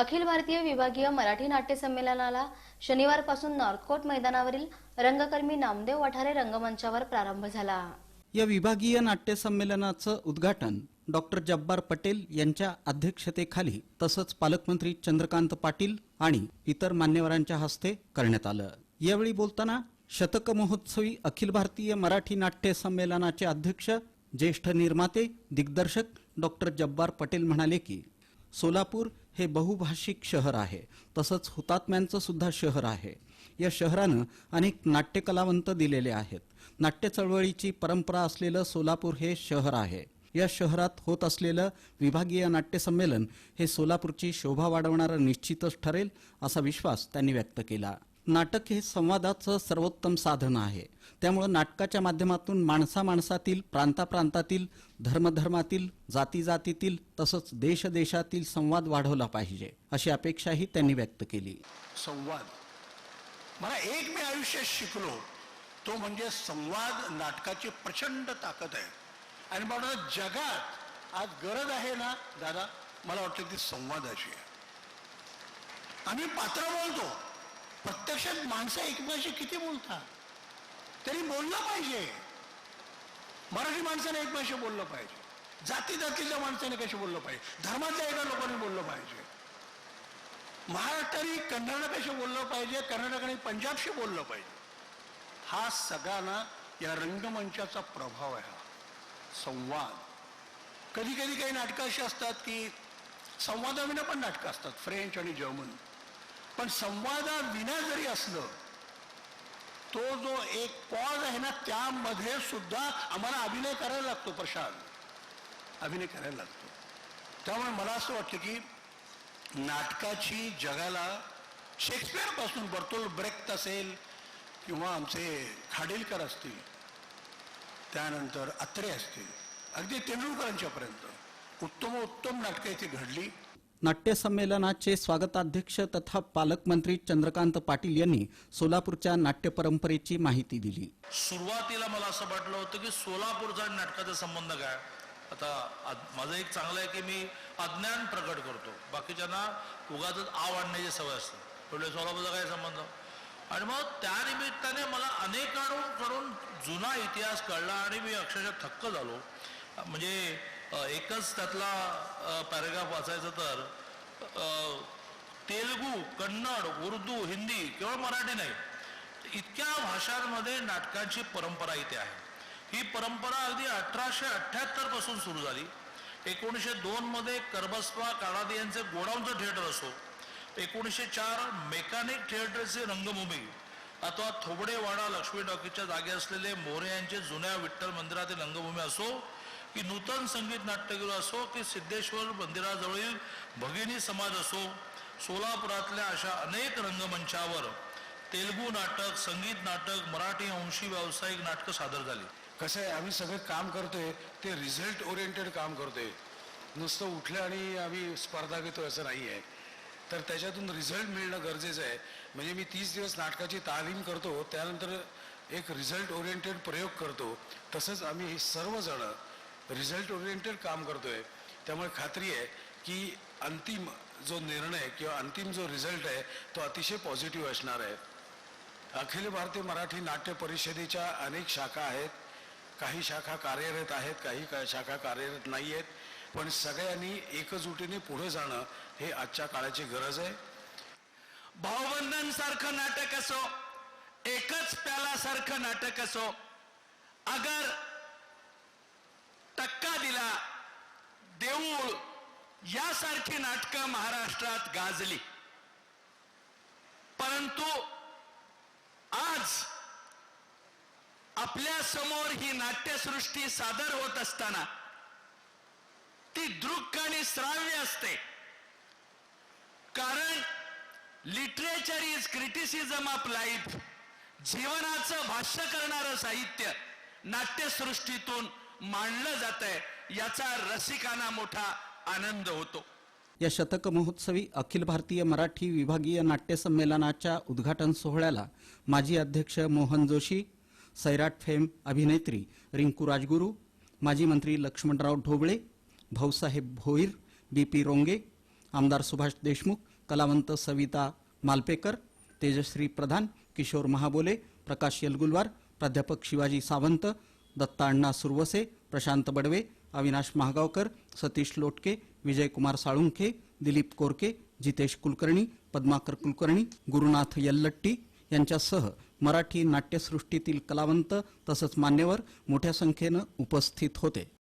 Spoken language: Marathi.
अखिल भारतीय विभागीय मराठी नाट्य संमेलनाला शनिवारपासून नॉर्थकोट मैदानावरील रंगकर्मी नामदेव वठारे रंगमंचावर प्रारंभ झाला. या विभागीय नाट्य संमेलनाचं उद्घाटन डॉक्टर जब्बार पटेल यांच्या अध्यक्षतेखाली तसंच पालकमंत्री चंद्रकांत पाटील आणि इतर मान्यवरांच्या हस्ते करण्यात आलं. यावेळी बोलताना शतक महोत्सवी अखिल भारतीय मराठी नाट्य संमेलनाचे अध्यक्ष ज्येष्ठ निर्माते दिग्दर्शक डॉक्टर जब्बार पटेल म्हणाले की सोलापूर हे बहुभाषिक शहर आहे. तसंच हुतात्म्यांचं सुद्धा शहर आहे. या शहरानं अनेक नाट्यकलावंत दिलेले आहेत. नाट्य चळवळीची परंपरा असलेलं सोलापूर हे शहर आहे. या शहरात होत असलेलं विभागीय नाट्य संमेलन हे सोलापूरची शोभा वाढवणारं निश्चितच ठरेल असा विश्वास त्यांनी व्यक्त केला. नाटक हे संवादाचं सर्वोत्तम साधन आहे. त्यामुळं नाटकाच्या माध्यमातून माणसा माणसातील प्रांताप्रांतातील धर्मधर्मातील जाती जातीतील तसंच देशदेशातील संवाद वाढवला पाहिजे अशी अपेक्षाही त्यांनी व्यक्त केली. संवाद. मला एक मी आयुष्यात शिकलो तो म्हणजे संवाद नाटकाची प्रचंड ताकद आहे. आणि मला जगात आज गरज आहे ना दादा? मला वाटतं ती संवादाची आहे. आम्ही पात्र बोलतो. प्रत्यक्षात माणसं एकमेकाशी किती बोलतात तरी बोललं पाहिजे. मराठी माणसाने एकमेकाशी बोललं पाहिजे. जाती जातीच्या माणसाने कशी बोललं पाहिजे? धर्मातल्या एका लोकांनी बोललं पाहिजे. महाराष्ट्राने कर्नाटकाशी बोललं पाहिजे? कर्नाटकाने पंजाबशी बोललं पाहिजे. हा सगळ्यांना या रंगमंचाचा प्रभाव आहे हा. संवाद. कधी कधी काही नाटकं अशी असतात की संवादाविना पण नाटकं असतात. फ्रेंच आणि जर्मन. पण संवादाविना जरी असलं तो जो एक पॉज आहे ना त्यामध्ये सुद्धा आम्हाला अभिनय करायला लागतो प्रशांत. अभिनय करायला लागतो. त्यामुळे मला असं वाटतं की नाटकाची जगाला शेक्सपियरपासून बर्तोल ब्रेक्ट असेल किंवा आमचे खाडीलकर असतील त्यानंतर अत्रे असतील अगदी तेंडुलकरांच्यापर्यंत. उत्तमोत्तम नाटकं इथे घडली. नाट्यसंमेलनाचे स्वागताध्यक्ष तथा पालकमंत्री चंद्रकांत पाटील यांनी सोलापूरच्या नाट्य परंपरेची माहिती दिली. सुरुवातीला मला असं वाटलं होतं की सोलापूरचा नाटकाचा संबंध काय? आता माझं एक चांगलं आहे की मी अज्ञान प्रकट करतो. बाकीच्यांना उगाच आव आणण्याची सवय असते. म्हणजे सोलापूरचा काय संबंध? आणि मग त्या निमित्ताने मला अनेकांकडून जुना इतिहास कळला आणि मी अक्षरशः थक्क झालो. म्हणजे एकच त्यातला पॅरेग्राफ वाचायचं तर तेलगू कन्नड उर्दू हिंदी केवळ मराठी नाही इतक्या भाषांमध्ये नाटकांची परंपरा इथे आहे. ही परंपरा अगदी अठराशे अठ्ठ्याहत्तरपासून सुरू झाली. एकोणीसशे दोनमध्ये मध्ये करबस्पा काळादी यांचे गोडाऊनचं थिएटर असो एकोणीसशे चार मेकॅनिक थिएटरची रंगभूमी अथवा थोबडेवाडा लक्ष्मी टॉकीच्या जागे असलेले मोरे यांचे जुन्या विठ्ठल मंदिरातील रंगभूमी असो की नूतन संगीत नाट्यगृह असो की सिद्धेश्वर मंदिराजवळील भगिनी समाज असो सोलापुरातल्या अशा अनेक रंगमंचावर तेलगू नाटक संगीत नाटक मराठी अंशी व्यावसायिक नाटकं सादर झाली. कसं आहे आम्ही सगळं काम करतोय ते रिझल्ट ओरिएंटेड काम करतोय. नुसतं उठलं आणि आम्ही स्पर्धा घेतो असं नाही आहे. तर त्याच्यातून रिझल्ट मिळणं गरजेचं आहे. म्हणजे मी तीस दिवस नाटकाची तालीम करतो त्यानंतर एक रिझल्ट ओरिएंटेड प्रयोग करतो. तसंच आम्ही हे रिझल्ट ओरिएंटेड काम करतोय. त्यामुळे खात्री आहे की अंतिम जो निर्णय किंवा अंतिम जो रिझल्ट आहे तो अतिशय पॉझिटिव्ह असणार आहे. अखिल भारतीय मराठी नाट्य परिषदेच्या अनेक शाखा आहेत. काही शाखा कार्यरत आहेत काही का शाखा कार्यरत नाही आहेत पण सगळ्यांनी एकजुटीने पुढे जाणं हे आजच्या काळाची गरज आहे. भावबंधन सारखं नाटक असो एकच प्याला सारखं नाटक असो अगर टक्का दिला. देऊळ यासारखी नाटकं महाराष्ट्रात गाजली. परंतु आज आपल्यासमोर ही नाट्यसृष्टी सादर होत असताना ती दृक आणि श्राव्य असते. कारण literature is criticism of life जीवनाचं भाष्य करणारं साहित्य नाट्यसृष्टीतून मांडलं जात आहे याचा रसिकांना मोठा आनंद होतो. या शतक महोत्सवी अखिल भारतीय मराठी विभागीय नाट्य संमेलनाच्या उद्घाटन सोहळ्याला माजी अध्यक्ष मोहन जोशी सैराट फेम अभिनेत्री रिंकू राजगुरू माजी मंत्री लक्ष्मणराव ढोबळे भाऊसाहेब भोईर बी पी रोंगे आमदार सुभाष देशमुख कलावंत सविता मालपेकर तेजश्री प्रधान किशोर महाबोले प्रकाश यलगुलवार प्राध्यापक शिवाजी सावंत दत्ता अण्णा सुरवसे प्रशांत बडवे अविनाश महागावकर सतीश लोटके विजयकुमार साळुंखे दिलीप कोरके जितेश कुलकर्णी पद्माकर कुलकर्णी गुरुनाथ यल्लट्टी यांच्यासह मराठी नाट्यसृष्टीतील कलावंत तसंच मान्यवर मोठ्या संख्येनं उपस्थित होते.